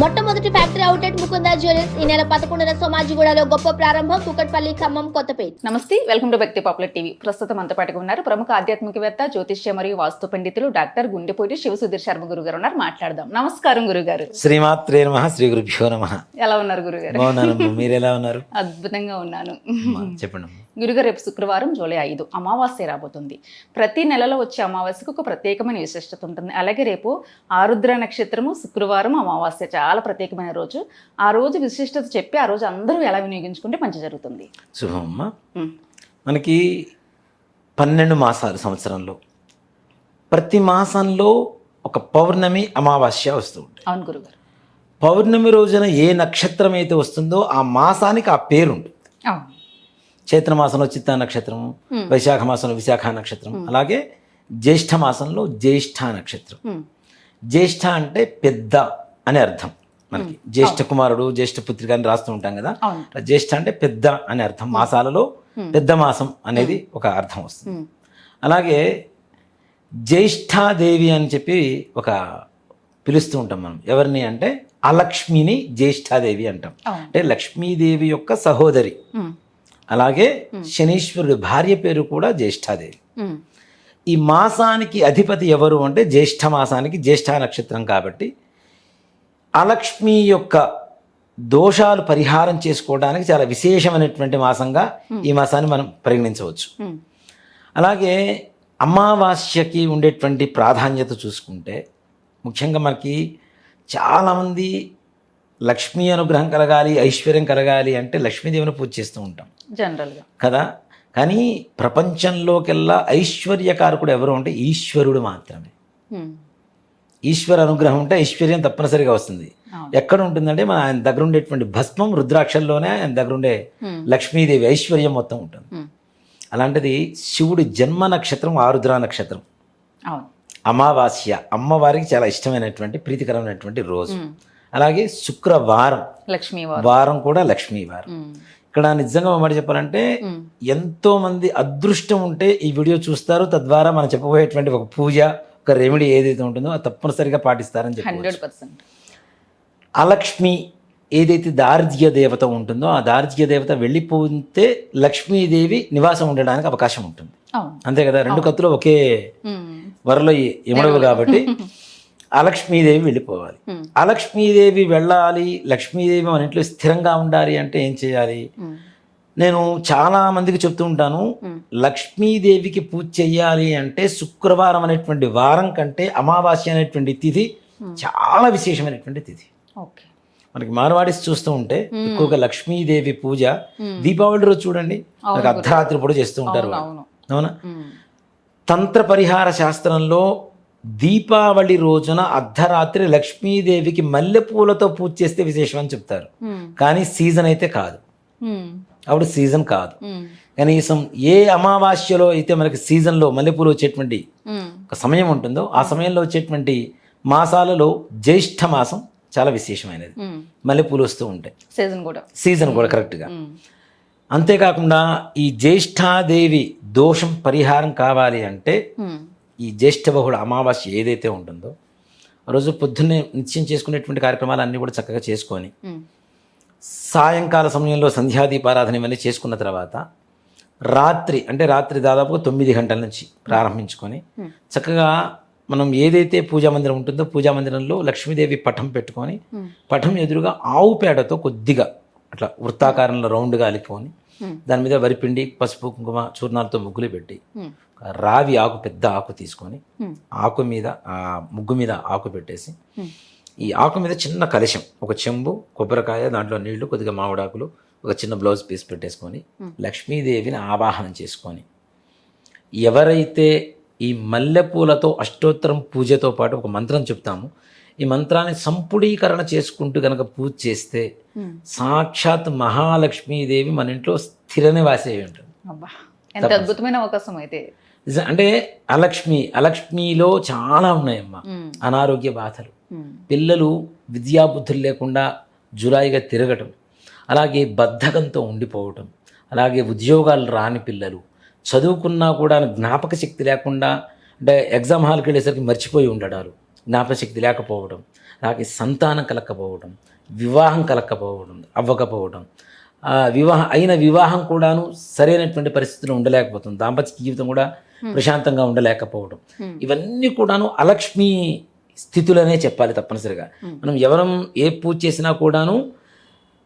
మొట్టమొదటి factory outlet Mukunda jewellers ఈ నెల పదకొండున సోమాజిగూడలో గొప్ప ప్రారంభం కుకట్పల్లి ఖమ్మం కొత్తపేట్. నమస్తే వెల్కమ్ టు వ్యక్తి పాపులర్ టీవీ. ప్రస్తుతం అంత పాటుగా ఉన్నారు ప్రముఖ ఆధ్యాత్మికవేత్త జ్యోతిష్య మరియు వాస్తు పండితులు డాక్టర్ గుండెపూడి శివసుధీర్ శర్మ గురు గారు ఉన్నారు. మాట్లాడదాం. నమస్కారం గురుగారు. శ్రీమాత్రే నమ శ్రీ గురుభ్యో నమ. ఎలా ఉన్నారు గురుగారు? బాగున్నానమ్మా మీరు ఎలా ఉన్నారు? అద్భుతంగా ఉన్నాను. చెప్పండి గురుగారు రేపు శుక్రవారం జూలై ఐదు అమావాస్య రాబోతుంది. ప్రతి నెలలో వచ్చే అమావాస్యకు ఒక ప్రత్యేకమైన విశిష్టత ఉంటుంది. అలాగే రేపు ఆరుద్ర నక్షత్రము శుక్రవారం అమావాస్య చాలా ప్రత్యేకమైన రోజు. ఆ రోజు విశిష్టత చెప్పి ఆ రోజు అందరూ ఎలా వినియోగించుకుంటే మంచి జరుగుతుంది. శుభం అమ్మా ఉమ్, మనకి పన్నెండు మాసాలు సంవత్సరంలో. ప్రతి మాసంలో ఒక పౌర్ణమి అమావాస్య వస్తూ ఉంటాయి అవును గురుగారు. పౌర్ణమి రోజున ఏ నక్షత్రం అయితే వస్తుందో ఆ మాసానికి ఆ పేరు ఉంటుంది అవును. చైత్ర మాసంలో చిత్తా నక్షత్రం వైశాఖ మాసంలో విశాఖ నక్షత్రం అలాగే జ్యేష్ఠ మాసంలో జ్యేష్ఠ నక్షత్రం. జ్యేష్ఠ అంటే పెద్ద అని అర్థం మనకి. జ్యేష్ఠ కుమారుడు జ్యేష్ఠ పుత్రిక అని రాస్తూ ఉంటాం కదా. జ్యేష్ఠ అంటే పెద్ద అనే అర్థం. మాసాలలో పెద్ద మాసం అనేది ఒక అర్థం వస్తుంది. అలాగే జ్యేష్ఠాదేవి అని చెప్పి ఒక పిలుస్తూ ఉంటాం మనం. ఎవరిని అంటే? అలక్ష్మిని జ్యేష్ఠాదేవి అంటాం. అంటే లక్ష్మీదేవి యొక్క సహోదరి. అలాగే శనీశ్వరుడి భార్య పేరు కూడా జ్యేష్ఠాదేవి. ఈ మాసానికి అధిపతి ఎవరు అంటే జ్యేష్ఠ మాసానికి జ్యేష్ఠ నక్షత్రం కాబట్టి అలక్ష్మి యొక్క దోషాలు పరిహారం చేసుకోవడానికి చాలా విశేషమైనటువంటి మాసంగా ఈ మాసాన్ని మనం పరిగణించవచ్చు. అలాగే అమావాస్యకి ఉండేటువంటి ప్రాధాన్యత చూసుకుంటే ముఖ్యంగా మనకి చాలామంది లక్ష్మీ అనుగ్రహం కలగాలి ఐశ్వర్యం కలగాలి అంటే లక్ష్మీదేవిని పూజ చేస్తూ ఉంటాం. జనరల్గా. కదా? కానీ ప్రపంచంలోకెల్లా ఐశ్వర్యకారకుడు ఎవరు అంటే ఈశ్వరుడు మాత్రమే. ఈశ్వర అనుగ్రహం ఉంటే ఐశ్వర్యం తప్పనిసరిగా వస్తుంది. ఎక్కడ ఉంటుందంటే మన ఆయన దగ్గర ఉండేటువంటి భస్మం రుద్రాక్షల్లోనే ఆయన దగ్గర ఉండే లక్ష్మీదేవి ఐశ్వర్యం మొత్తం ఉంటుంది. అలాంటిది శివుడి జన్మ నక్షత్రం ఆరుద్ర నక్షత్రం. అమావాస్య అమ్మవారికి చాలా ఇష్టమైనటువంటి ప్రీతికరమైనటువంటి రోజు. అలాగే శుక్రవారం. లక్ష్మీ వారు కూడా లక్ష్మీ వారం ఉమ్, ఇక్కడ నిజంగా మాట చెప్పాలంటే ఎంతో మంది అదృష్టం ఉంటే ఈ వీడియో చూస్తారు. తద్వారా మనం చెప్పబోయేటువంటి ఒక పూజ ఒక రెమెడీ ఏదైతే ఉంటుందో అది తప్పనిసరిగా పాటిస్తారని చెప్పి అలక్ష్మి ఏదైతే దార్జ్య దేవత ఉంటుందో ఆ దార్జ్య దేవత వెళ్ళిపోతే లక్ష్మీదేవి నివాసం ఉండడానికి అవకాశం ఉంటుంది. అంతే కదా? రెండు కత్తులు ఒకే వరలో ఇమడవు కాబట్టి అలక్ష్మీదేవి వెళ్ళిపోవాలి. అలక్ష్మీదేవి వెళ్ళాలి లక్ష్మీదేవి మన ఇంట్లో స్థిరంగా ఉండాలి అంటే ఏం చేయాలి? నేను చాలా మందికి చెప్తూ ఉంటాను. లక్ష్మీదేవికి పూజ చెయ్యాలి అంటే శుక్రవారం అనేటువంటి వారం కంటే అమావాస్య అనేటువంటి తిథి చాలా విశేషమైనటువంటి తిథి. ఓకే. మనకి మార్వాడిస్ చూస్తూ ఉంటే ఎక్కువగా లక్ష్మీదేవి పూజ దీపావళి రోజు చూడండి అర్ధరాత్రి పూట చేస్తూ ఉంటారు. అవును? తంత్ర పరిహార శాస్త్రంలో దీపావళి రోజున అర్ధరాత్రి లక్ష్మీదేవికి మల్లెపూలతో పూజ చేస్తే విశేషం అని చెప్తారు. కానీ సీజన్ అయితే కాదు. అప్పుడు సీజన్ కాదు. కనీసం ఏ అమావాస్యలో అయితే మనకి సీజన్లో మల్లెపూలు వచ్చేటువంటి ఒక సమయం ఉంటుందో ఆ సమయంలో వచ్చేటువంటి మాసాలలో జ్యేష్ఠ మాసం చాలా విశేషమైనది. మల్లెపూలు వస్తూ ఉంటాయి. సీజన్ కూడా. సీజన్ కూడా కరెక్ట్గా. అంతేకాకుండా ఈ జ్యేష్ఠాదేవి దోషం పరిహారం కావాలి అంటే ఈ జ్యేష్ఠ బహుళ అమావాస్య ఏదైతే ఉంటుందో ఆ రోజు పొద్దున్నే నిత్యం చేసుకునేటువంటి కార్యక్రమాలు అన్నీ కూడా చక్కగా చేసుకొని సాయంకాల సమయంలో సంధ్యాదీపారాధన ఇవన్నీ చేసుకున్న తర్వాత రాత్రి అంటే రాత్రి దాదాపుగా తొమ్మిది గంటల నుంచి ప్రారంభించుకొని. చక్కగా మనం ఏదైతే పూజా మందిరం ఉంటుందో పూజా మందిరంలో లక్ష్మీదేవి పటం పెట్టుకొని. పటం ఎదురుగా ఆవు పేడతో కొద్దిగా అట్లా వృత్తాకారంలో రౌండ్గా అలిపోని. దాని మీద వరిపిండి పసుపు కుంకుమ చూర్ణాలతో ముగ్గులు పెట్టి రావి ఆకు పెద్ద ఆకు తీసుకొని ఆకు మీద ఆ ముగ్గు మీద ఆకు పెట్టేసి ఈ ఆకు మీద చిన్న కలశం ఒక చెంబు కొబ్బరికాయ దాంట్లో నీళ్ళు కొద్దిగా మామిడాకులు ఒక చిన్న బ్లౌజ్ పీస్ పెట్టేసుకొని లక్ష్మీదేవిని ఆవాహనం చేసుకొని ఎవరైతే ఈ మల్లెపూలతో అష్టోత్తరం పూజతో పాటు ఒక మంత్రం చెప్తాము ఈ మంత్రాన్ని సంపుడీకరణ చేసుకుంటూ కనుక పూజ చేస్తే. సాక్షాత్ మహాలక్ష్మీదేవి మన ఇంట్లో స్థిర నివాసి ఉంటుంది ఎంత అద్భుతమైన అవకాశం అయితే. అంటే అలక్ష్మి అలక్ష్మిలో చాలా ఉన్నాయమ్మా. అనారోగ్య బాధలు. పిల్లలు విద్యాబుద్ధులు లేకుండా జులాయిగా తిరగటం అలాగే బద్ధకంతో ఉండిపోవటం అలాగే ఉద్యోగాలు రాని పిల్లలు చదువుకున్నా కూడా జ్ఞాపక శక్తి లేకుండా అంటే ఎగ్జామ్ హాల్కి వెళ్ళేసరికి మర్చిపోయి ఉండడాలు జ్ఞాపక శక్తి లేకపోవడం అలాగే సంతానం కలగకపోవడం వివాహం కలగకపోవడం అవ్వకపోవడం వివాహం అయిన వివాహం కూడాను సరైనటువంటి పరిస్థితుల్లో ఉండలేకపోతుంది. దాంపత్య జీవితం కూడా ప్రశాంతంగా ఉండలేకపోవడం. ఇవన్నీ కూడాను అలక్ష్మి స్థితులనే చెప్పాలి తప్పనిసరిగా. మనం ఎవరం ఏ పూజ చేసినా కూడాను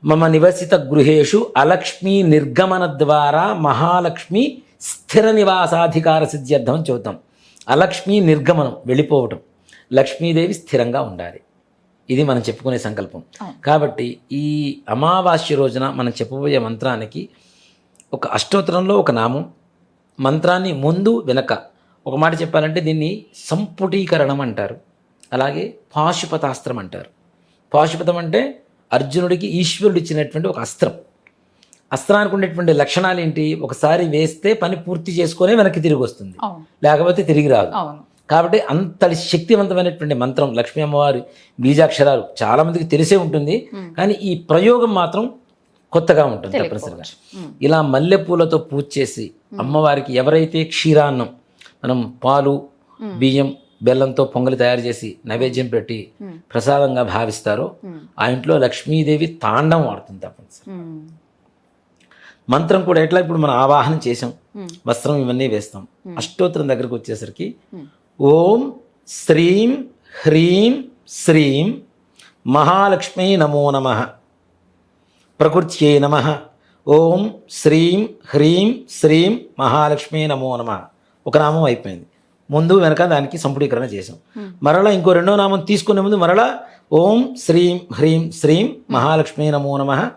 మమ నివసిత గృహేషు అలక్ష్మి నిర్గమన ద్వారా మహాలక్ష్మి స్థిర నివాసాధికార సిద్ధ్యర్థం చెబుతాం. అలక్ష్మి నిర్గమనం వెళ్ళిపోవటం. లక్ష్మీదేవి స్థిరంగా ఉండాలి. ఇది మనం చెప్పుకునే సంకల్పం. కాబట్టి ఈ అమావాస్య రోజున మనం చెప్పబోయే మంత్రానికి ఒక అష్టోత్తరంలో ఒక నామం మంత్రాన్ని ముందు వెనక. ఒక మాట చెప్పాలంటే దీన్ని సంపుటీకరణం అంటారు. అలాగే పాశుపతాస్త్రం అంటారు. పాశుపతం అంటే అర్జునుడికి ఈశ్వరుడు ఇచ్చినటువంటి ఒక అస్త్రం. అస్త్రానికి ఉండేటువంటి లక్షణాలు ఏంటి ఒకసారి వేస్తే పని పూర్తి చేసుకొని వెనక్కి తిరిగి వస్తుంది. లేకపోతే తిరిగి రాదు. కాబట్టి అంతటి శక్తివంతమైనటువంటి మంత్రం లక్ష్మీ అమ్మవారి బీజాక్షరాలు చాలా మందికి తెలిసే ఉంటుంది. కానీ ఈ ప్రయోగం మాత్రం కొత్తగా ఉంటుంది తప్పనిసరిగా. ఇలా మల్లెపూలతో పూజ చేసి అమ్మవారికి ఎవరైతే క్షీరాన్నం మనం పాలు బియ్యం బెల్లంతో పొంగలి తయారు చేసి నైవేద్యం పెట్టి ప్రసాదంగా భావిస్తారో ఆ ఇంట్లో లక్ష్మీదేవి తాండం ఆడుతుంది తప్పనిసరి. మంత్రం కూడా ఎట్లా ఇప్పుడు మనం ఆవాహనం చేసాం. వస్త్రం ఇవన్నీ వేస్తాం. అష్టోత్తరం దగ్గరకు వచ్చేసరికి ఓం శ్రీం హ్రీం శ్రీం మహాలక్ష్మీ నమో నమ. ప్రకృత్యై నమ. ఓం శ్రీం హ్రీం శ్రీం మహాలక్ష్మీ నమో నమ. ఒక నామం అయిపోయింది. ముందు వెనక దానికి సంపుటీకరణ చేసాం మరలా ఇంకో రెండో నామం తీసుకునే ముందు మరలా ఓం శ్రీం హ్రీం శ్రీం మహాలక్ష్మీ నమో నమ.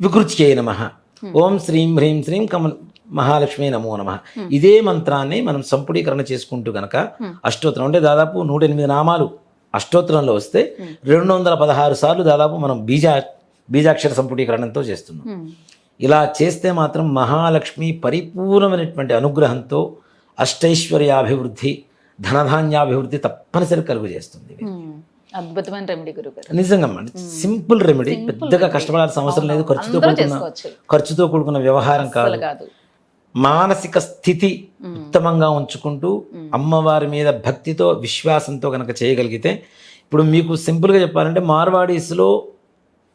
వికృత్యై నమ. ఓం శ్రీం హ్రీం శ్రీం కమ మహాలక్ష్మి నమో నమ. ఇదే మంత్రాన్ని మనం సంపుడీకరణ చేసుకుంటూ గనక అష్టోత్తరం అంటే దాదాపు నూట ఎనిమిది నామాలు అష్టోత్తరంలో వస్తే రెండు వందల పదహారు సార్లు దాదాపు మనం బీజా బీజాక్షర సంపుటీకరణంతో చేస్తున్నాం. ఇలా చేస్తే మాత్రం మహాలక్ష్మి పరిపూర్ణమైనటువంటి అనుగ్రహంతో అష్టైశ్వర్యాభివృద్ధి ధనధాన్యాభివృద్ధి తప్పనిసరి కలుగు చేస్తుంది. అద్భుతమైన రెమెడీ గురుగారు. నిజంగా అమ్మా సింపుల్ రెమెడీ. పెద్దగా కష్టపడాల్సిన అవసరం లేదు. ఖర్చుతో కూడుకున్న ఖర్చుతో కూడుకున్న వ్యవహారం కాదు. మానసిక స్థితి ఉత్తమంగా ఉంచుకుంటూ అమ్మవారి మీద భక్తితో విశ్వాసంతో కనుక చేయగలిగితే ఇప్పుడు మీకు సింపుల్గా చెప్పాలంటే మార్వాడీస్లో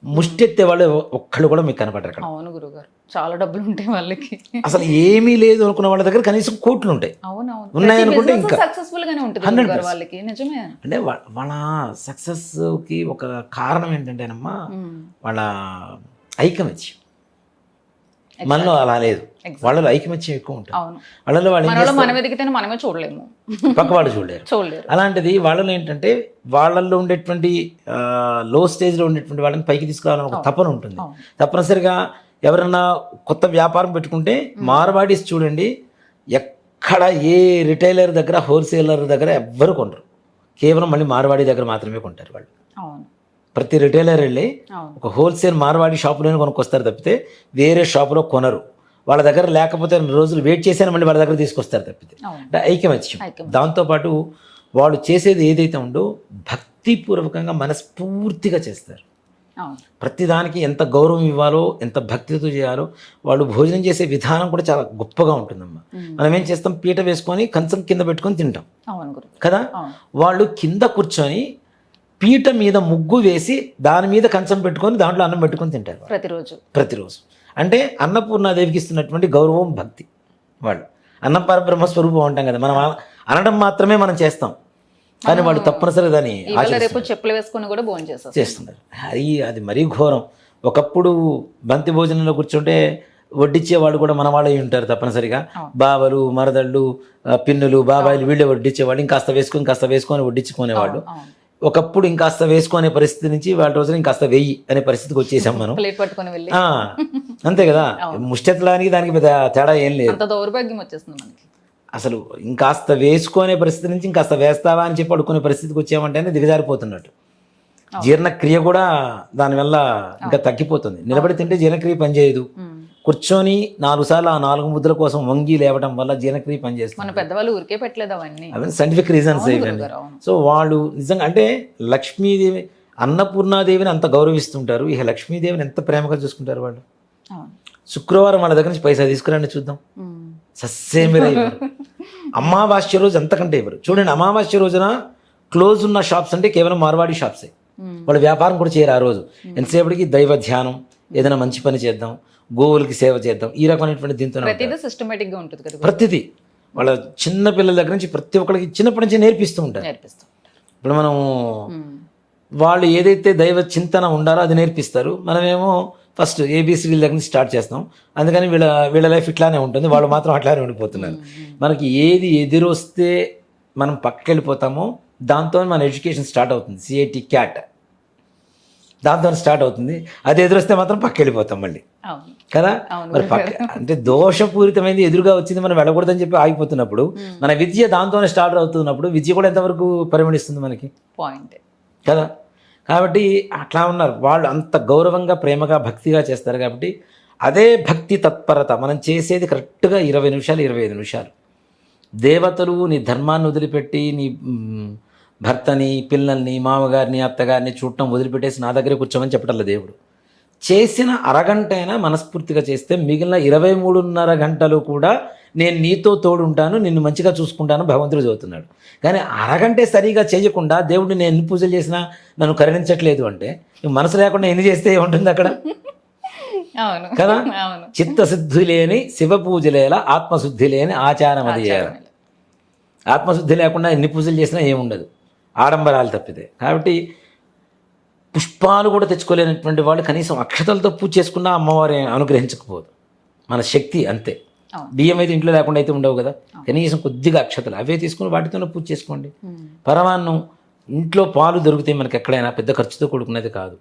ముష్టెత్తే వాళ్ళు ఒక్కళ్ళు కూడా మీకు కనపడరు అక్కడ. అవును గురుగారు. చాలా డబ్బులు ఉంటాయి వాళ్ళకి. అసల్ ఏమీ లేదు అనుకున్న వాళ్ళ దగ్గర కనీసం కోట్లు ఉంటాయి. ఉన్నాయి అనుకుంటే ఇంకా. సక్సెస్ఫుల్ గానే ఉంటుంది 100% గురుగారు వాళ్ళకి. నిజమే. అంటే వాళ్ళ సక్సెస్కి ఒక కారణం ఏంటంటేనమ్మా. వాళ్ళ ఐకమత్యం. మనలో అలా లేదు. వాళ్ళలో ఐకమత్యం ఎక్కువ ఉంటుంది. వాళ్ళలో వాళ్ళు మనం ఎదిగితేనే మనమే చూడలేము? పక్కవాడు చూడలేరు. చూడలేరు. అలాంటిది వాళ్ళలో ఏంటంటే వాళ్ళల్లో ఉండేటువంటి లో స్టేజ్లో ఉండేటువంటి వాళ్ళని పైకి తీసుకురావాలని ఒక తపన ఉంటుంది. తప్పనిసరిగా ఎవరన్నా కొత్త వ్యాపారం పెట్టుకుంటే మార్వాడీస్ చూడండి ఎక్కడ ఏ రిటైలర్ దగ్గర హోల్సేలర్ దగ్గర ఎవ్వరు కొనరు. కేవలం మళ్ళీ మార్వాడి దగ్గర మాత్రమే కొంటారు వాళ్ళు. అవును. ప్రతి రిటైలర్ వెళ్ళి ఒక హోల్సేల్ మార్వాడి షాపులోనే కొనుక్కొస్తారు తప్పితే వేరే షాపులో కొనరు. వాళ్ళ దగ్గర లేకపోతే రెండు రోజులు వెయిట్ చేశాను మళ్ళీ వాళ్ళ దగ్గర తీసుకొస్తారు తప్పితే. అంటే ఐకమత్యం. దాంతోపాటు వాళ్ళు చేసేది ఏదైతే ఉందో భక్తిపూర్వకంగా మనస్ఫూర్తిగా చేస్తారు. ప్రతిదానికి ఎంత గౌరవం ఇవ్వాలో ఎంత భక్తితో చేయాలో వాళ్ళు భోజనం చేసే విధానం కూడా చాలా గొప్పగా ఉంటుందమ్మా. మ్మ్. మనం ఏం చేస్తాం? పీట వేసుకొని కంచం కింద పెట్టుకొని తింటాం. కదా? వాళ్ళు కింద కూర్చొని పీట మీద ముగ్గు వేసి దాని మీద కంచం పెట్టుకొని దాంట్లో అన్నం పెట్టుకొని తింటారు ప్రతిరోజు. ప్రతిరోజు. అంటే అన్నపూర్ణాదేవికి ఇస్తున్నటువంటి గౌరవం భక్తి వాళ్ళు. అన్నపరబ్రహ్మ స్వరూపం అంటాం కదా మనం అన- అనడం మాత్రమే మనం చేస్తాం. కానీ వాళ్ళు తప్పనిసరిగా దాన్ని రేపు చెప్పులు వేసుకొని కూడా భోజనం చేస్తారు చేస్తున్నారు. అది అది మరీ ఘోరం. ఒకప్పుడు బంతి భోజనంలో కూర్చుంటే వడ్డిచ్చే వాళ్ళు కూడా మన వాళ్ళే ఉంటారు తప్పనిసరిగా. బావలు మరదళ్ళు పిన్నులు బాబాయిలు వీళ్ళే వడ్డించేవాళ్ళు ఇంకాస్త వేసుకొని కాస్త వేసుకొని వడ్డించుకునేవాళ్ళు ఒకప్పుడు ఇంకాస్త వేసుకునే పరిస్థితి నుంచి వాళ్ళ రోజున ఇంకాస్త వెయ్యి అనే పరిస్థితికి వచ్చేసాం మనం. ప్లేట్ పట్టుకొని వెళ్ళి. ఆ, అంతే కదా. ముష్టెత్తడానికి దానికి పెద్ద తేడా ఏం లేదు. దౌర్భాగ్యం వచ్చేస్తుంది మనకి. అసలు ఇంకాస్త వేసుకునే పరిస్థితి నుంచి ఇంకాస్త వేస్తావా అని చెప్పి అడుకునే పరిస్థితికి వచ్చామంటేనే దిగజారిపోతున్నట్టు. జీర్ణక్రియ కూడా దానివల్ల ఇంకా తగ్గిపోతుంది. నిలబడి తింటే జీర్ణక్రియ పనిచేయదు. కూర్చొని నాలుగు సార్లు ఆ నాలుగు ముద్దల కోసం వంగి లేవడం వల్ల జీర్ణక్రియ పనిచేస్తుంది. మన పెద్దవాళ్ళు ఊరికే పెట్టలేదు అవన్నీ. అవన్నీ సైంటిఫిక్ రీజన్స్ ఇవన్నీ. సో వాళ్ళు నిజంగా అంటే లక్ష్మీదేవి అన్నపూర్ణాదేవిని అంత గౌరవిస్తుంటారు. ఇక లక్ష్మీదేవిని ఎంత ప్రేమగా చూసుకుంటారు వాళ్ళు? శుక్రవారం వాళ్ళ దగ్గర నుంచి పైసా తీసుకురండి చూద్దాం. సస్సేమిరా అమావాస్య రోజు అంతకంటే ఇవ్వరు. చూడండి అమావాస్య రోజున క్లోజ్ ఉన్న షాప్స్ అంటే కేవలం మార్వాడి షాప్సే. వాళ్ళు వ్యాపారం కూడా చేయరు ఆ రోజు. ఎంతసేపటికి దైవ ధ్యానం ఏదైనా మంచి పని చేద్దాం. గోవులకి సేవ చేద్దాం. ఈ రకమైనటువంటి దీంతో ప్రతిదీ సిస్టమేటిక్గా ఉంటుంది కదా ప్రతిదీ. వాళ్ళ చిన్న పిల్లల దగ్గర నుంచి ప్రతి ఒక్కరికి చిన్నప్పటి నుంచి నేర్పిస్తూ ఉంటారు. నేర్పిస్తాం ఇప్పుడు మనం వాళ్ళు ఏదైతే దైవ చింతన ఉండాలో అది నేర్పిస్తారు. మనమేమో ఫస్ట్ ఏబిసిడి దగ్గర నుంచి స్టార్ట్ చేస్తాం. అందుకని వీళ్ళ వీళ్ళ లైఫ్ ఇట్లానే ఉంటుంది. వాళ్ళు మాత్రం అట్లానే ఉండిపోతున్నారు. మనకి ఏది ఎదురొస్తే మనం పక్కకెళ్ళిపోతామో దాంతో మన ఎడ్యుకేషన్ స్టార్ట్ అవుతుంది. సిఐటి క్యాట్ దాంతో స్టార్ట్ అవుతుంది. అది ఎదురొస్తే మాత్రం పక్కకెళ్ళిపోతాం మళ్ళీ. అవును. కదా. మరి పక్క అంటే దోషపూరితమైనది ఎదురుగా వచ్చింది మనం వెళ్ళకూడదని చెప్పి ఆగిపోతున్నప్పుడు మన విద్య దాంతోనే స్టార్ట్ అవుతున్నప్పుడు విద్య కూడా ఎంతవరకు పరిమణిస్తుంది మనకి? పాయింట్. కదా? కాబట్టి అట్లా ఉన్నారు. వాళ్ళు అంత గౌరవంగా ప్రేమగా భక్తిగా చేస్తారు కాబట్టి అదే భక్తి తత్పరత మనం చేసేది కరెక్ట్గా ఇరవై నిమిషాలు ఇరవై ఐదు నిమిషాలు. దేవతలు నీ ధర్మాన్ని వదిలిపెట్టి నీ భర్తని పిల్లల్ని మామగారిని అత్తగారిని చూడటం వదిలిపెట్టేసి నా దగ్గర కూర్చోమని చెప్పటల్ల దేవుడు. చేసిన అరగంట అయినా మనస్ఫూర్తిగా చేస్తే మిగిలిన ఇరవై మూడున్నర గంటలు కూడా నేను నీతో తోడుంటాను నిన్ను మంచిగా చూసుకుంటాను భగవంతుడు చదువుతున్నాడు కానీ అరగంటే సరిగా చేయకుండా దేవుడు నేను ఎన్ని పూజలు చేసినా నన్ను కరుణించట్లేదు అంటే నువ్వు మనసు లేకుండా ఎన్ని చేస్తే ఏముంటుంది అక్కడ? కదా? చిత్తశుద్ధి లేని శివ పూజలేల ఆత్మశుద్ధి లేని ఆచారం అది ఆత్మశుద్ధి లేకుండా ఎన్ని పూజలు చేసినా ఏముండదు. ఆడంబరాలు తప్పితే. కాబట్టి పుష్పాలు కూడా తెచ్చుకోలేనటువంటి వాళ్ళు కనీసం అక్షతలతో పూజ చేసుకున్నా అమ్మవారి అనుగ్రహించకపోదు. మన శక్తి అంతే. బియ్యం అయితే ఇంట్లో లేకుండా అయితే ఉండవు కదా. కనీసం కొద్దిగా అక్షతలు అవే తీసుకుని వాటితోనే పూజ చేసుకోండి. పరమాన్నం ఇంట్లో పాలు దొరుకుతాయి మనకి ఎక్కడైనా పెద్ద ఖర్చుతో కూడుకునేది కాదు.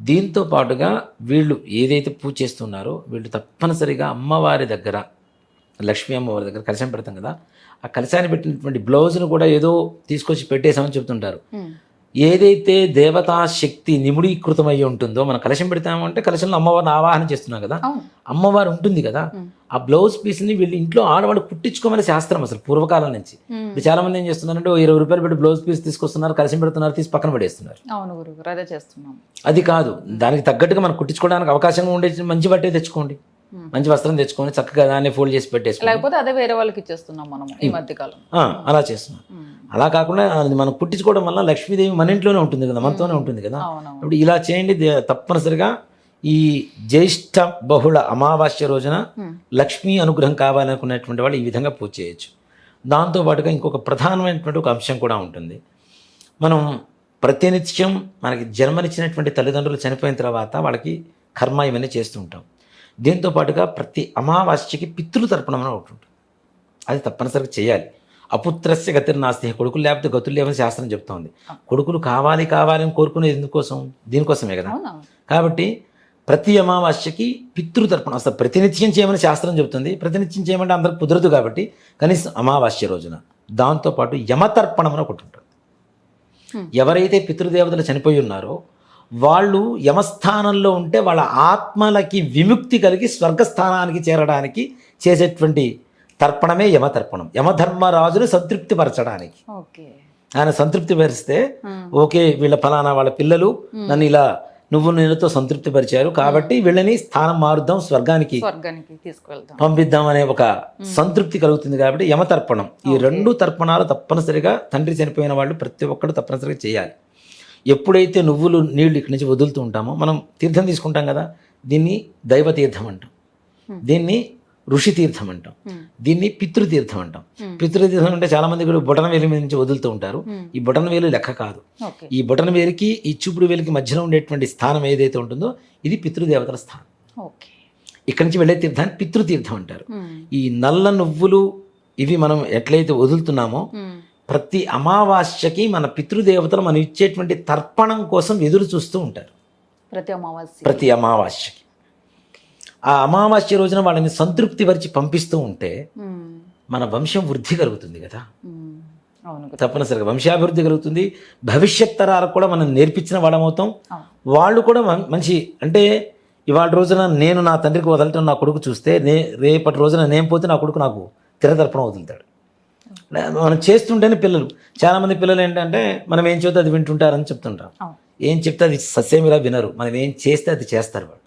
దీంతో పాటుగా వీళ్ళు ఏదైతే పూజ చేస్తున్నారో వీళ్ళు తప్పనిసరిగా అమ్మవారి దగ్గర లక్ష్మీ అమ్మవారి దగ్గర కలశం పెడతాం కదా ఆ కలశాన్ని పెట్టినటువంటి బ్లౌజ్ను కూడా ఏదో తీసుకొచ్చి పెట్టేశామని చెప్తుంటారు. ఏదైతే దేవతా శక్తి నిముడీకృతమై ఉంటుందో మనం కలశం పెడతామంటే కలశంలో అమ్మవారిని ఆవాహన చేస్తున్నాం కదా అమ్మవారు ఉంటుంది కదా ఆ బ్లౌజ్ పీస్ని వీళ్ళు ఇంట్లో ఆడవాళ్ళు కుట్టించుకోమని శాస్త్రం అసలు పూర్వకాలం నుంచి. ఇప్పుడు చాలా మంది ఏం చేస్తున్నారంటే ఇరవై రూపాయలు పెట్టి బ్లౌజ్ పీస్ తీసుకొస్తున్నారు కలిసి పెడుతున్నారు తీసి పక్కన పడేస్తున్నారు అవును అదే చేస్తున్నాం అది కాదు దానికి తగ్గట్టుగా మనం కుట్టించుకోవడానికి అవకాశంగా ఉండే మంచి బట్టే తెచ్చుకోండి. మంచి వస్త్రం తెచ్చుకొని చక్కగా దాన్ని ఫోల్డ్ చేసి పెట్టేసుకోండి లేకపోతే అదే వేరే వాళ్ళకి ఇచ్చేస్తున్నాం మనం ఈ మధ్య కాలం ఆ, అలా చేస్తున్నాం. అలా కాకుండా మనం కుట్టించుకోవడం వల్ల లక్ష్మీదేవి మన ఇంట్లోనే ఉంటుంది కదా మనతోనే ఉంటుంది కదా. ఇప్పుడు ఇలా చేయండి తప్పనిసరిగా ఈ జ్యేష్ఠ బహుళ అమావాస్య రోజున Hmm. లక్ష్మీ అనుగ్రహం కావాలనుకునేటువంటి వాళ్ళు ఈ విధంగా పూజ చేయొచ్చు. దాంతోపాటుగా ఇంకొక ప్రధానమైనటువంటి ఒక అంశం కూడా ఉంటుంది. మనం ప్రతినిత్యం మనకి జన్మనిచ్చినటువంటి తల్లిదండ్రులు చనిపోయిన తర్వాత వాళ్ళకి కర్మ ఇవన్నీ చేస్తూ ఉంటాం. దీంతో పాటుగా ప్రతి అమావాస్యకి పితృతర్పణం అని ఒకటి ఉంటుంది. అది తప్పనిసరిగా చేయాలి. అపుత్రస్య గతిర్ నాస్తి కొడుకులు లేకపోతే గతులు లేవని శాస్త్రం చెప్తోంది కొడుకులు కావాలి కావాలి అని కోరుకునేది ఎందుకోసం? దీనికోసమే కదా. కాబట్టి ప్రతి అమావాస్యకి పితృతర్పణం అసలు ప్రతినిత్యం చేయమని శాస్త్రం చెబుతుంది ప్రతినిత్యం చేయమంటే అందరికి కుదరదు కాబట్టి కనీసం అమావాస్య రోజున. దాంతోపాటు యమతర్పణం అని ఒకటి ఉంటుంది. ఎవరైతే పితృదేవతలు చనిపోయి ఉన్నారో వాళ్ళు యమస్థానంలో ఉంటే వాళ్ళ ఆత్మలకి విముక్తి కలిగి స్వర్గస్థానానికి చేరడానికి చేసేటువంటి తర్పణమే యమతర్పణం. యమధర్మరాజును సంతృప్తిపరచడానికి. ఆయన సంతృప్తి పరిస్తే. ఓకే వీళ్ళ ఫలానా వాళ్ళ పిల్లలు నన్ను ఇలా నువ్వు నేనుతో సంతృప్తి పరిచారు కాబట్టి వీళ్ళని స్థానం మారుద్దాం స్వర్గానికి పంపిద్దాం అనే ఒక సంతృప్తి కలుగుతుంది కాబట్టి యమతర్పణం. ఈ రెండు తర్పణాలు తప్పనిసరిగా తండ్రి చనిపోయిన వాళ్ళు ప్రతి ఒక్కరు తప్పనిసరిగా చేయాలి. ఎప్పుడైతే నువ్వులు నీళ్ళు ఇక్కడి నుంచి వదులుతూ ఉంటామో మనం తీర్థం తీసుకుంటాం కదా దీన్ని దైవ తీర్థం అంటాం దీన్ని ఋషి తీర్థం అంటాం. దీన్ని పితృతీర్థం అంటాం. పితృతీర్థం అంటే చాలా మంది కూడా బొటన వేలు మీద నుంచి వదులుతూ ఉంటారు. ఈ బొటన వేలు లెక్క కాదు ఈ బొటన వేలికి ఈ చూపుడు వేలికి మధ్యలో ఉండేటువంటి స్థానం ఏదైతే ఉంటుందో ఇది పితృదేవతల స్థానం ఇక్కడి నుంచి వెళ్ళే తీర్థాన్ని పితృతీర్థం అంటారు. ఈ నల్ల నువ్వులు ఇవి మనం ఎట్లయితే వదులుతున్నామో. ప్రతి అమావాస్యకి మన పితృదేవతలు మనం ఇచ్చేటువంటి తర్పణం కోసం ఎదురు చూస్తూ ఉంటారు. ప్రతి అమావాస్య. ప్రతి అమావాస్యకి. ఆ అమావాస్య రోజున వాళ్ళని సంతృప్తి పరిచి పంపిస్తూ ఉంటే. మన వంశం వృద్ధి కలుగుతుంది కదా. తప్పనిసరిగా వంశాభివృద్ధి కలుగుతుంది. భవిష్యత్ తరాలకు కూడా మనం నేర్పించిన వాళ్ళమవుతాం. వాళ్ళు కూడా మంచి అంటే ఇవాళ రోజున నేను నా తండ్రికి వదలటం నా కొడుకు చూస్తే నే రేపటి రోజున నేను పోతే నా కొడుకు నాకు తిరతర్పణం వదులుతాడు. మనం చేస్తుంటేనే పిల్లలు. చాలామంది పిల్లలు ఏంటంటే మనం ఏం చెబితే అది వింటుంటారని చెప్తుంటాం అవును. ఏం చెప్తే అది సస్యమిలా వినరు. మనం ఏం చేస్తే అది చేస్తారు వాళ్ళు.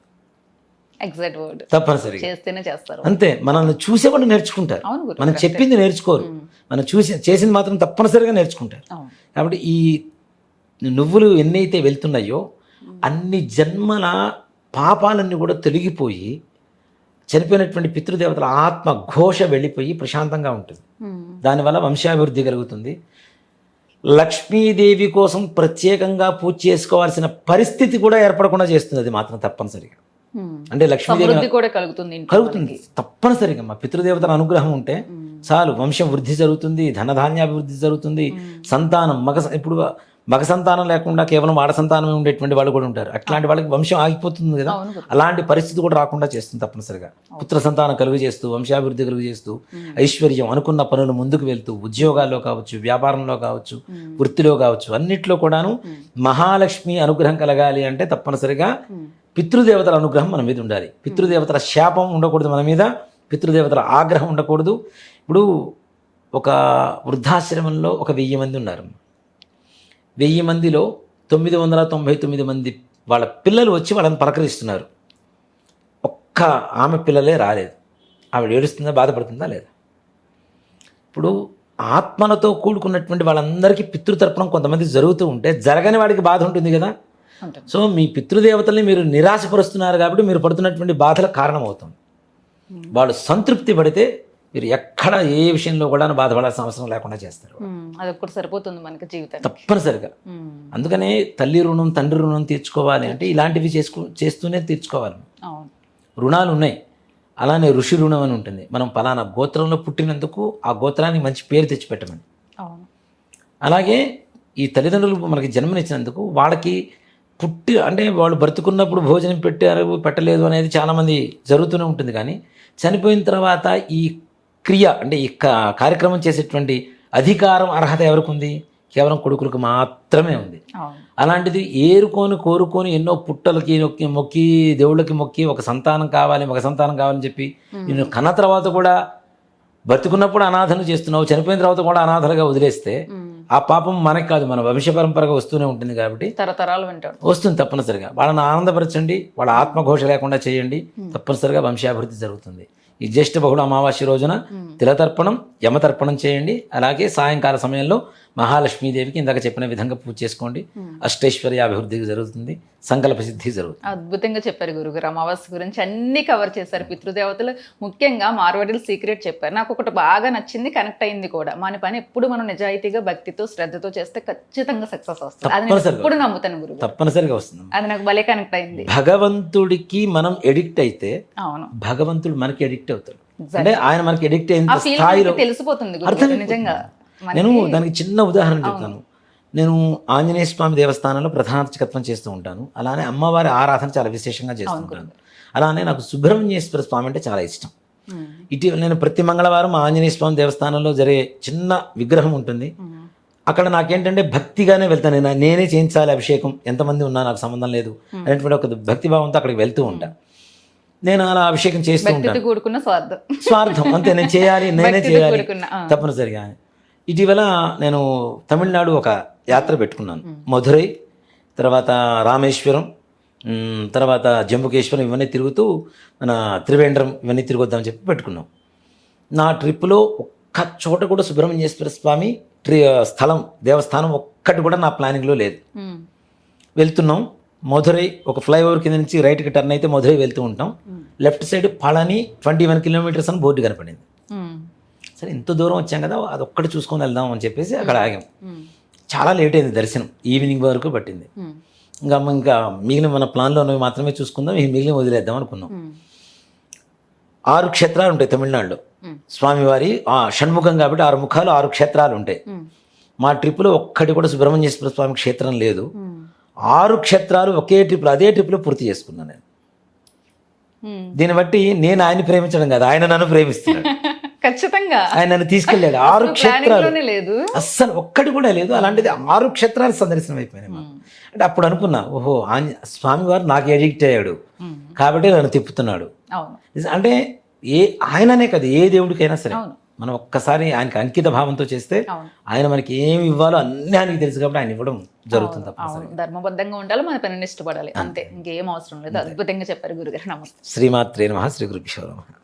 ఎగ్జాక్ట్ వర్డ్ తప్పనిసరిగా. చేస్తేనే చేస్తారు. అంతే. మనల్ని చూసేవాళ్ళు నేర్చుకుంటారు. మనం చెప్పింది నేర్చుకోరు. మనం చూసి చేసింది మాత్రం తప్పనిసరిగా నేర్చుకుంటారు. కాబట్టి ఈ నువ్వులు ఎన్నైతే వెళ్తున్నాయో అన్ని జన్మల పాపాలన్నీ కూడా తొలగిపోయి చనిపోయినటువంటి పితృదేవతల ఆత్మ ఘోష వెళ్ళిపోయి ప్రశాంతంగా ఉంటుంది. దానివల్ల వంశాభివృద్ధి కలుగుతుంది. లక్ష్మీదేవి కోసం ప్రత్యేకంగా పూజ చేసుకోవాల్సిన పరిస్థితి కూడా ఏర్పడకుండా చేస్తుంది. అది మాత్రం తప్పనిసరిగా. అంటే లక్ష్మీదేవి కూడా కలుగుతుంది కలుగుతుంది. తప్పనిసరిగా మా పితృదేవతల అనుగ్రహం ఉంటే చాలు వంశం వృద్ధి జరుగుతుంది ధనధాన్యాభివృద్ధి జరుగుతుంది సంతానం మగ ఇప్పుడు మగ సంతానం లేకుండా కేవలం ఆడ సంతానమే ఉండేటువంటి వాళ్ళు కూడా ఉంటారు. అట్లాంటి వాళ్ళకి వంశం ఆగిపోతుంది కదా. అలాంటి పరిస్థితి కూడా రాకుండా చేస్తుంది తప్పనిసరిగా. పుత్ర సంతానం కలుగు చేస్తూ వంశాభివృద్ధి కలుగు చేస్తూ ఐశ్వర్యం అనుకున్న పనులు ముందుకు వెళ్తూ ఉద్యోగాల్లో కావచ్చు వ్యాపారంలో కావచ్చు వృత్తిలో కావచ్చు అన్నిట్లో కూడాను మహాలక్ష్మి అనుగ్రహం కలగాలి అంటే తప్పనిసరిగా పితృదేవతల అనుగ్రహం మన మీద ఉండాలి. పితృదేవతల శాపం ఉండకూడదు మన మీద పితృదేవతల ఆగ్రహం ఉండకూడదు. ఇప్పుడు ఒక వృద్ధాశ్రమంలో ఒక వెయ్యి మంది ఉన్నారు. వెయ్యి మందిలో తొమ్మిది వందల తొంభై తొమ్మిది మంది వాళ్ళ పిల్లలు వచ్చి వాళ్ళని పలకరిస్తున్నారు. ఒక్క ఆమె పిల్లలే రాలేదు. ఆవిడ ఏడుస్తుందా బాధపడుతుందా లేదా? ఇప్పుడు ఆత్మలతో కూడుకున్నటువంటి వాళ్ళందరికీ పితృతర్పణం కొంతమంది జరుగుతూ ఉంటే జరగని వాడికి బాధ ఉంటుంది కదా. సో మీ పితృదేవతల్ని మీరు నిరాశపరుస్తున్నారు కాబట్టి మీరు పడుతున్నటువంటి బాధలకు కారణమవుతుంది వాళ్ళు సంతృప్తి పడితే మీరు ఎక్కడ ఏ విషయంలో కూడా బాధపడాల్సిన అవసరం లేకుండా చేస్తారు. అదొక్కటి సరిపోతుంది మనకి జీవితానికి. తప్పనిసరిగా. అందుకనే తల్లి రుణం తండ్రి రుణం తీర్చుకోవాలి అంటే ఇలాంటివి చేసుకు చేస్తూనే తీర్చుకోవాలి. రుణాలు ఉన్నాయి. అలానే ఋషి రుణం అని ఉంటుంది. మనం పలానా గోత్రంలో పుట్టినందుకు ఆ గోత్రానికి మంచి పేరు తెచ్చిపెట్టమని. అలాగే ఈ తల్లిదండ్రులు మనకి జన్మనిచ్చినందుకు వాళ్ళకి పుట్టి అంటే వాళ్ళు బ్రతుకున్నప్పుడు భోజనం పెట్టారు పెట్టలేదు అనేది చాలామంది జరుగుతూనే ఉంటుంది. కానీ చనిపోయిన తర్వాత ఈ క్రియ అంటే ఈ కా- కార్యక్రమం చేసేటువంటి అధికారం అర్హత ఎవరికి ఉంది కేవలం కొడుకులకు మాత్రమే ఉంది. అలాంటిది ఏరుకొని కోరుకొని ఎన్నో పుట్టలకి నొక్కి మొక్కి దేవుళ్ళకి మొక్కి ఒక సంతానం కావాలి ఒక సంతానం కావాలని చెప్పి నేను కన్న తర్వాత కూడా బతుకున్నప్పుడు అనాథను చేస్తున్నావు చనిపోయిన తర్వాత కూడా అనాథలుగా వదిలేస్తే ఆ పాపం మనకి కాదు మన వంశ పరంపరగా వస్తూనే ఉంటుంది కాబట్టి తరతరాలు వింటాడు. వస్తుంది తప్పనిసరిగా. వాళ్ళని ఆనందపరచండి వాళ్ళ ఆత్మఘోష లేకుండా చేయండి తప్పనిసరిగా వంశాభివృద్ధి జరుగుతుంది. ఈ జ్యేష్ఠ బహుళ అమావాస్య రోజున తిలతర్పణం యమతర్పణం చేయండి. అలాగే సాయంకాల సమయంలో మహాలక్ష్మీదేవికి ఇందాక చెప్పిన విధంగా పూజ చేసుకోండి. అష్టైశ్వర్య అభివృద్ధి జరుగుతుంది. సంకల్ప సిద్ధి జరుగుతుంది. అద్భుతంగా చెప్పారు గురుగారు. అమావాస్య గురించి అన్ని కవర్ చేశారు పితృదేవతలు. ముఖ్యంగా మార్వాడీలు సీక్రెట్ చెప్పారు. నాకు ఒకటి బాగా నచ్చింది కనెక్ట్ అయింది కూడా. మన పని ఎప్పుడు మనం నిజాయితీగా భక్తితో శ్రద్ధతో చేస్తే ఖచ్చితంగా సక్సెస్ వస్తుంది. అది. ఎప్పుడు నమ్ముతాను గురుగారు. తప్పనిసరిగా వస్తుంది. అది నాకు భలే కనెక్ట్ అయింది. భగవంతుడికి మనం ఎడిక్ట్ అయితే అవును. భగవంతుడు మనకి ఎడిక్ట్ అవుతాడు. అంటే ఆయన మనకి ఎడిక్ట్ అయిన స్థాయిలో తెలిసిపోతుంది. నిజంగా నేను దానికి చిన్న ఉదాహరణ చెప్తాను. నేను ఆంజనేయ స్వామి దేవస్థానంలో ప్రధానార్చకత్వం చేస్తూ ఉంటాను. అలానే అమ్మవారి ఆరాధన చాలా విశేషంగా చేస్తూ ఉంటాను. అలానే నాకు సుబ్రహ్మణ్యేశ్వర స్వామి అంటే చాలా ఇష్టం. ఇటీవల నేను ప్రతి మంగళవారం ఆంజనేయ స్వామి దేవస్థానంలో జరిగే చిన్న విగ్రహం ఉంటుంది. అక్కడ నాకేంటంటే భక్తిగానే వెళ్తాను. నేను నేనే చేయించాలి అభిషేకం. ఎంతమంది ఉన్నా నాకు సంబంధం లేదు అనేటువంటి ఒక భక్తిభావంతో అక్కడికి వెళ్తూ ఉంటా. నేను అలా అభిషేకం చేస్తూ ఉంటాను. స్వార్థం. అంతే నేను చేయాలి నేనే చేయాలి. తప్పనిసరిగా. ఇటీవల నేను తమిళనాడు ఒక యాత్ర పెట్టుకున్నాను. మధురై తర్వాత రామేశ్వరం తర్వాత జంబుకేశ్వరం ఇవన్నీ తిరుగుతూ మన త్రివేంద్రం ఇవన్నీ తిరగొద్దామని చెప్పి పెట్టుకున్నాం. నా ట్రిప్లో ఒక్క చోట కూడా సుబ్రహ్మణ్యేశ్వర స్వామి ట్రి స్థలం దేవస్థానం ఒక్కటి కూడా నా ప్లానింగ్లో లేదు. వెళ్తున్నాం. మధురై ఒక ఫ్లైఓవర్ కింద నుంచి రైట్కి టర్న్ అయితే మధురై వెళ్తూ ఉంటాం. Left side Palani twenty one kilometres అని బోర్డు కనపడింది. సరే ఇంత దూరం వచ్చాం కదా అది ఒక్కటి చూసుకొని వెళ్దాం అని చెప్పేసి అక్కడ ఆగాం. ఉమ్, చాలా లేట్ అయింది దర్శనం. ఈవినింగ్ వరకు పట్టింది. ఉమ్, ఇంకా ఇంకా మిగిలిన మన ప్లాన్లో ఉన్నవి మాత్రమే చూసుకుందాం ఈ మిగిలిన వదిలేద్దాం అనుకున్నాం. ఆరు క్షేత్రాలు ఉంటాయి తమిళనాడులో. స్వామివారి ఆ, షణ్ముఖం కాబట్టి ఆరు ముఖాలు ఆరు క్షేత్రాలు ఉంటాయి. మా ట్రిప్లో ఒక్కటి కూడా సుబ్రహ్మణ్యేశ్వర స్వామి క్షేత్రం లేదు. ఆరు క్షేత్రాలు ఒకే ట్రిప్లో అదే ట్రిప్లో పూర్తి చేసుకున్నాను నేను. దీన్ని బట్టి నేను ఆయన ప్రేమించడం కాదు ఆయన నన్ను ప్రేమిస్తున్నాడు. ఖచ్చితంగా. ఆయన నన్ను తీసుకెళ్ళాడు. ఆరు క్షేత్రాలు. లేదు. అస్సలు ఒక్కటి కూడా లేదు. అలాంటిది ఆరు క్షేత్రాలు సందర్శనం అయిపోయినాయి. అంటే అప్పుడు అనుకున్నా ఓహో స్వామివారు నాకు ఎడిక్ట్ అయ్యాడు. కాబట్టి నన్ను తిప్పుతున్నాడు. అంటే ఏ ఆయననే కదా ఏ దేవుడికైనా సరే. మనం ఒక్కసారి ఆయనకి అంకిత భావంతో చేస్తే ఆయన మనకి ఏమి ఇవ్వాలో అన్నీ ఆయనకి తెలుసు కాబట్టి ఆయన ఇవ్వడం జరుగుతుంది ధర్మబద్ధంగా ఉండాలి మన పనిని ఇష్టపడాలి అంతే. ఇంకేం అవసరం లేదు. అద్భుతంగా చెప్పారు గురుగారు. నమస్తే. శ్రీమాత్రే నమ. శ్రీ గురుభ్యో